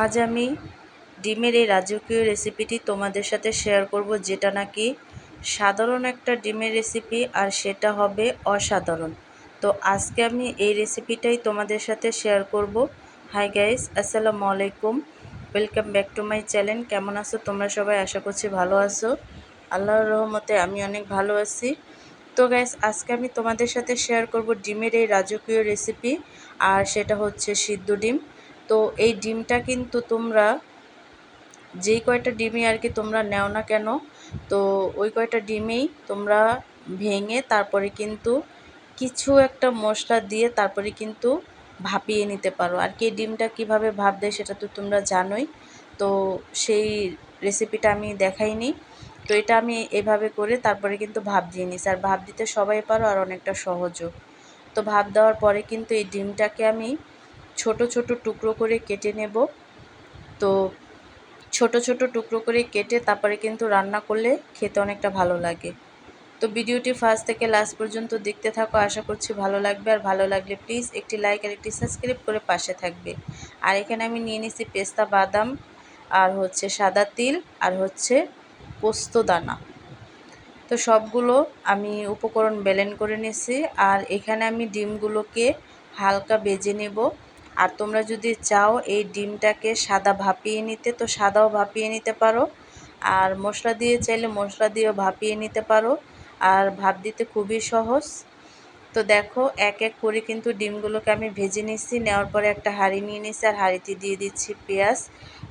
আজ আমি ডিমের এই রাজকীয় রেসিপিটি তোমাদের সাথে শেয়ার করব, যেটা নাকি সাধারণ একটা ডিমের রেসিপি আর সেটা হবে অসাধারণ। তো আজকে আমি এই রেসিপিটাই তোমাদের সাথে শেয়ার করব। হাই গাইস আসসালামু আলাইকুম। Welcome back to my channel কেমন আছো তোমরা সবাই? আশা করছি ভালো আছো। আল্লাহর রহমতে আমি অনেক ভালো আছি। তো গ্যাস আজকে আমি তোমাদের সাথে শেয়ার করব ডিমের এই রাজকীয় রেসিপি আর সেটা হচ্ছে সিদ্ধ ডিম। তো এই ডিমটা কিন্তু তোমরা যেই কয়টা ডিমই আর কি তোমরা নেও না কেন, তো ওই কয়টা ডিমেই তোমরা ভেঙে তারপরে কিন্তু কিছু একটা মশলা দিয়ে তারপরে কিন্তু ভাপিয়ে নিতে পারো। আর কি ডিমটা কীভাবে ভাপ দেয় সেটা তো তোমরা জানোই, তো সেই রেসিপিটা আমি দেখাইনি। তো এটা আমি এভাবে করে তারপরে কিন্তু ভাপ দিয়ে নিস আর ভাপ দিতে সবাই পারো আর অনেকটা সহজও। তো ভাপ দেওয়ার পরে কিন্তু এই ডিমটাকে আমি ছোট ছোট টুকরো করে কেটে নেব। তো ছোট ছোট টুকরো করে কেটে তারপরে কিন্তু রান্না করলে খেতে অনেকটা ভালো লাগে। তো ভিডিওটি ফার্স্ট থেকে লাস্ট পর্যন্ত দেখতে থাকো, আশা করছি ভালো লাগবে। আর ভালো লাগলে প্লিজ একটি লাইক আর একটি সাবস্ক্রাইব করে পাশে থাকবে। আর এখানে আমি নিয়ে নিছি পেস্তা বাদাম, আর হচ্ছে সাদা তিল, আর হচ্ছে পোস্ত দানা। তো সবগুলো আমি উপকরণ বেলেন করে নিয়েছি আর এখানে আমি ডিমগুলোকে হালকা বেজে নেব। আর তোমরা যদি চাও এই ডিমটাকে সাদা ভাপিয়ে নিতে, তো সাদাও ভাপিয়ে নিতে পারো। আর মশলা দিয়ে চাইলে মশলা দিয়েও ভাপিয়ে নিতে পারো। আর ভাপ দিতে খুবই সহজ। তো দেখো, এক এক করে কিন্তু ডিমগুলোকে আমি ভেজে নিচ্ছি। নেওয়ার পরে একটা হাঁড়ি নিয়ে নিচ্ছি আর হাঁড়িতে দিয়ে দিচ্ছি পেঁয়াজ।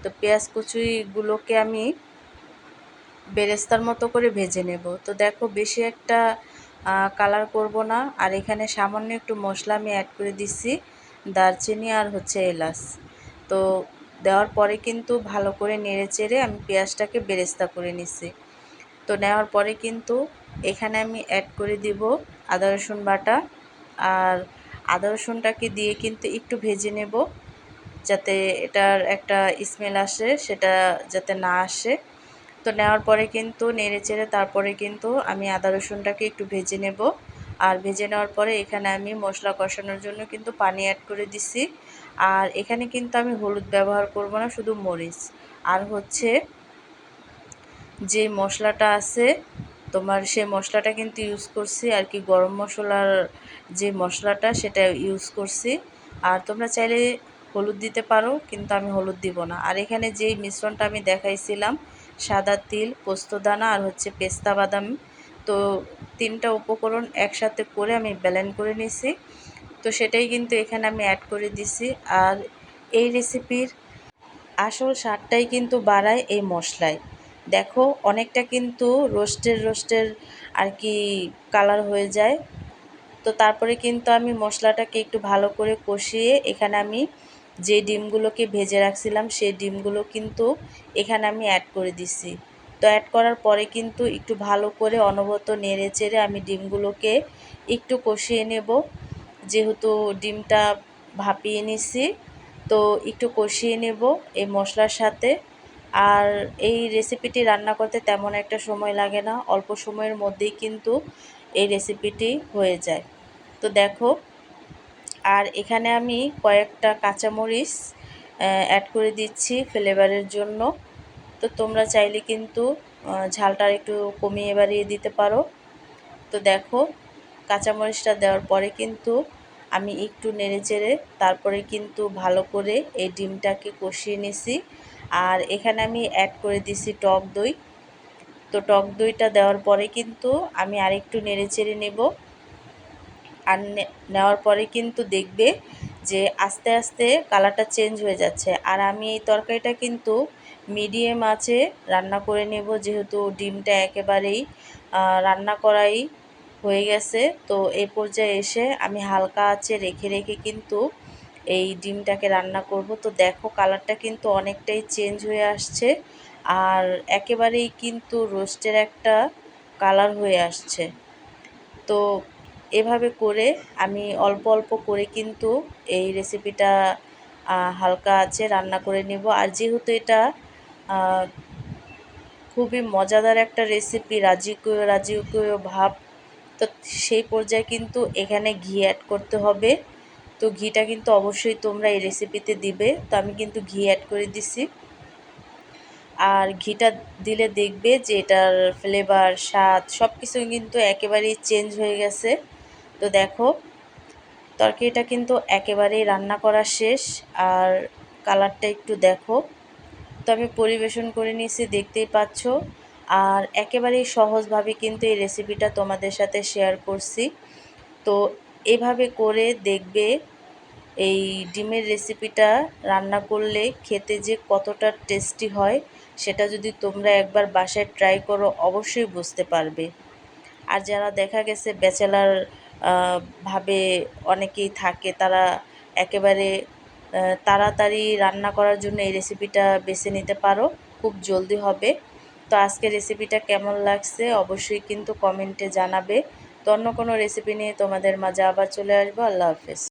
তো পেঁয়াজ কুচুইগুলোকে আমি বেরেস্তার মতো করে ভেজে নেব। তো দেখো, বেশি একটা কালার করব না। আর এখানে সামান্য একটু মশলা আমি অ্যাড করে দিচ্ছি। দারচিনি আর হচ্ছে এলাচ। তো দেওয়ার পরে কিন্তু ভালো করে নেড়ে চেড়ে আমি পেঁয়াজটাকে বেরেস্তা করে নিছি। তো নেওয়ার পরে কিন্তু এখানে আমি অ্যাড করে দিব আদা, রসুন বাটা। আর আদা, রসুনটাকে দিয়ে কিন্তু একটু ভেজে নেব যাতে এটার একটা স্মেল আসে, সেটা যাতে না আসে। তো নেওয়ার পরে কিন্তু নেড়ে চেড়ে তারপরে কিন্তু আমি আদা, রসুনটাকে একটু ভেজে নেব। আর ভেজে নেওয়ার পরে এখানে আমি মশলা কষানোর জন্য কিন্তু পানি অ্যাড করে দিছি। আর এখানে কিন্তু আমি হলুদ ব্যবহার করব না, শুধু মরিচ। আর হচ্ছে যে মশলাটা আছে, তোমার সেই মশলাটা কিন্তু ইউজ করছি, আর কি গরম মশলার যে মশলাটা সেটা ইউজ করছি। আর তোমরা চাইলে হলুদ দিতে পারো, কিন্তু আমি হলুদ দিব না। আর এখানে যেই মিশ্রণটা আমি দেখাইছিলাম, সাদা তিল পোস্তদানা আর হচ্ছে পেস্তা বাদাম তো তিনটা উপকরণ একসাথে করে আমি ব্যালেন করে নিছি। তো সেটাই কিন্তু এখানে আমি অ্যাড করে দিছি। আর এই রেসিপির আসল স্বাদটাই কিন্তু বাড়ায় এই মশলায়। দেখো, অনেকটা কিন্তু রোস্টের রোস্টের আর কি কালার হয়ে যায়। তো তারপরে কিন্তু আমি মশলাটাকে একটু ভালো করে কষিয়ে এখানে আমি যে ডিমগুলোকে ভেজে রাখছিলাম সেই ডিমগুলো কিন্তু এখানে আমি অ্যাড করে দিছি। তো অ্যাড করার পরে কিন্তু একটু ভালো করে অনবরত নেড়ে চেড়ে আমি ডিমগুলোকে একটু কষিয়ে নেব। যেহেতু ডিমটা ভাপিয়ে নিছি, তো একটু কষিয়ে নেব এই মশলার সাথে। আর এই রেসিপিটি রান্না করতে তেমন একটা সময় লাগে না, অল্প সময়ের মধ্যেই কিন্তু এই রেসিপিটি হয়ে যায়। তো দেখো, আর এখানে আমি কয়েকটা কাঁচামরিচ অ্যাড করে দিচ্ছি ফ্লেভারের জন্য। তো তোমরা চাইলে কিন্তু ঝালটা একটু কমিয়ে বাড়িয়ে দিতে পারো। তো দেখো, কাঁচামরিচটা দেওয়ার পরে কিন্তু আমি একটু নেড়ে চেড়ে তারপরে কিন্তু ভালো করে এই ডিমটাকে কষিয়ে নিছি। আর এখানে আমি অ্যাড করে দিছি টক দই। তো টক দইটা দেওয়ার পরে কিন্তু আমি আরেকটু নেড়ে চেড়ে নেব। আর নেওয়ার পরে কিন্তু দেখবে যে আস্তে আস্তে কালারটা চেঞ্জ হয়ে যাচ্ছে। আর আমি এই তরকারিটা কিন্তু মিডিয়াম আছে, রান্না করে নেব যেহেতু ডিমটা একেবারেই রান্না করাই হয়ে গেছে। তো এই পর্যায়ে এসে আমি হালকা আছে রেখে রেখে কিন্তু এই ডিমটাকে রান্না করব। তো দেখো কালারটা কিন্তু অনেকটাই চেঞ্জ হয়ে আসছে আর একেবারেই কিন্তু রোস্টের একটা কালার হয়ে আসছে। তো এভাবে করে আমি অল্প অল্প করে কিন্তু এই রেসিপিটা হালকা আছে রান্না করে নেব। আর যেহেতু এটা খুবই মজাদার একটা রেসিপি রাজকীয় রাজকীয় ভাব, তো সেই পর্যায়ে কিন্তু এখানে ঘি অ্যাড করতে হবে। তো ঘিটা কিন্তু অবশ্যই তোমরা এই রেসিপিতে দিবে। তো আমি কিন্তু ঘি অ্যাড করে দিছি। আর ঘিটা দিলে দেখবে যে এটার ফ্লেভার স্বাদ সব কিছু কিন্তু একেবারেই চেঞ্জ হয়ে গেছে। তো দেখো, তরকারিটা কিন্তু একেবারেই রান্না করা শেষ, আর কালারটা একটু দেখো। তো আমি পরিবেশন করে নিয়েছি, দেখতেই পাচ্ছ। আর একেবারেই সহজভাবে কিন্তু এই রেসিপিটা তোমাদের সাথে শেয়ার করছি। তো এভাবে করে দেখবে, এই ডিমের রেসিপিটা রান্না করলে খেতে যে কতটা টেস্টি হয়, সেটা যদি তোমরা একবার বাসায় ট্রাই করো, অবশ্যই বুঝতে পারবে। আর যারা দেখা গেছে ব্যাচেলার ভাবে অনেকেই থাকে, তারা একেবারে তাড়াতাড়ি রান্না করার জন্য এই রেসিপিটা বেছে নিতে পারো, খুব জলদি হবে। তো আজকে রেসিপিটা কেমন লাগছে অবশ্যই কিন্তু কমেন্টে জানাবে। তো অন্য কোনো রেসিপি নিয়ে তোমাদের মাঝে আবার চলে আসব। আল্লাহ হাফেজ।